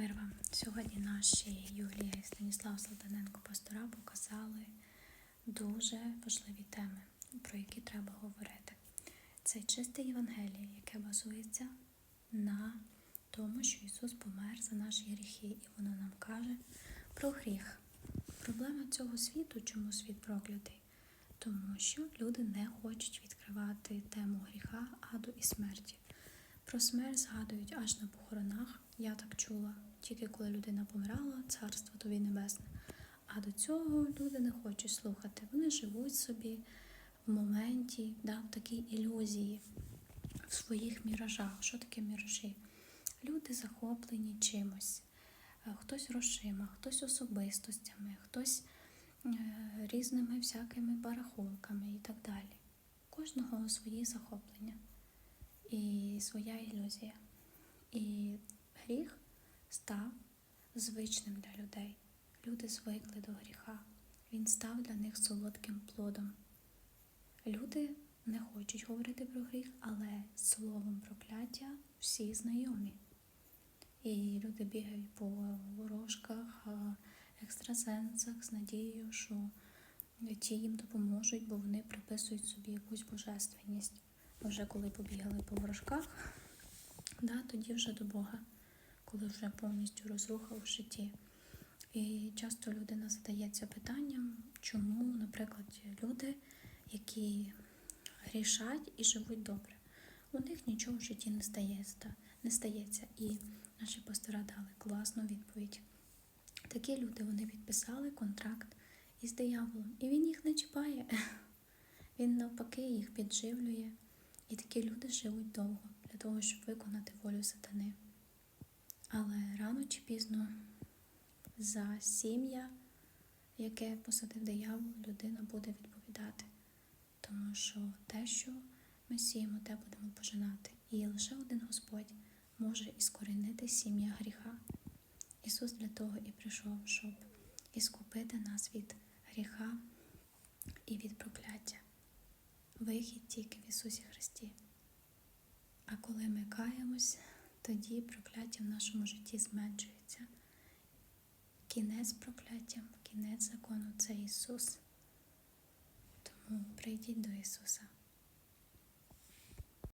Мир. Сьогодні наші Юлія і Станіслав Салтаненко пастора показали дуже важливі теми, про які треба говорити. Це чисте Євангеліє, яке базується на тому, що Ісус помер за наші гріхи, і воно нам каже про гріх. Проблема цього світу, чому світ проклятий? Тому що люди не хочуть відкривати тему гріха, аду і смерті. Про смерть згадують аж на похоронах. Я так чула. Тільки коли людина помирала, царство тобі небесне. А до цього люди не хочуть слухати. Вони живуть собі в моменті, да, в такій ілюзії, в своїх міражах. Що таке міражі? Люди захоплені чимось. Е, Хтось грошима, хтось особистостями, хтось е, різними всякими барахолками і так далі. Кожного свої захоплення і своя ілюзія. І гріх став звичним для людей. Люди звикли до гріха. Він став для них солодким плодом. Люди не хочуть говорити про гріх, але словом прокляття всі знайомі. І люди бігають по ворожках, екстрасенсах з надією, що ті їм допоможуть, бо вони приписують собі якусь божественність. Вже коли побігали по ворожках, да, тоді вже до Бога, коли вже повністю розруха в житті. І часто людина задається питанням, чому, наприклад, люди, які грішать і живуть добре, у них нічого в житті не стається. Не стається. І наші пастора дали класну відповідь. Такі люди вони підписали контракт із дияволом, і він їх не чіпає. Він навпаки їх підживлює. І такі люди живуть довго для того, щоб виконати волю сатани. Але рано чи пізно за сім'я, яке посадив диявол, людина буде відповідати. Тому що те, що ми сіємо, те будемо пожинати. І лише один Господь може іскорінити сім'я гріха. Ісус для того і прийшов, щоб іскупити нас від гріха і від прокляття. Вихід тільки в Ісусі Христі. А коли ми каємось, тоді прокляття в нашому житті зменшується. Кінець прокляттям, кінець закону це Ісус. Тому прийдіть до Ісуса.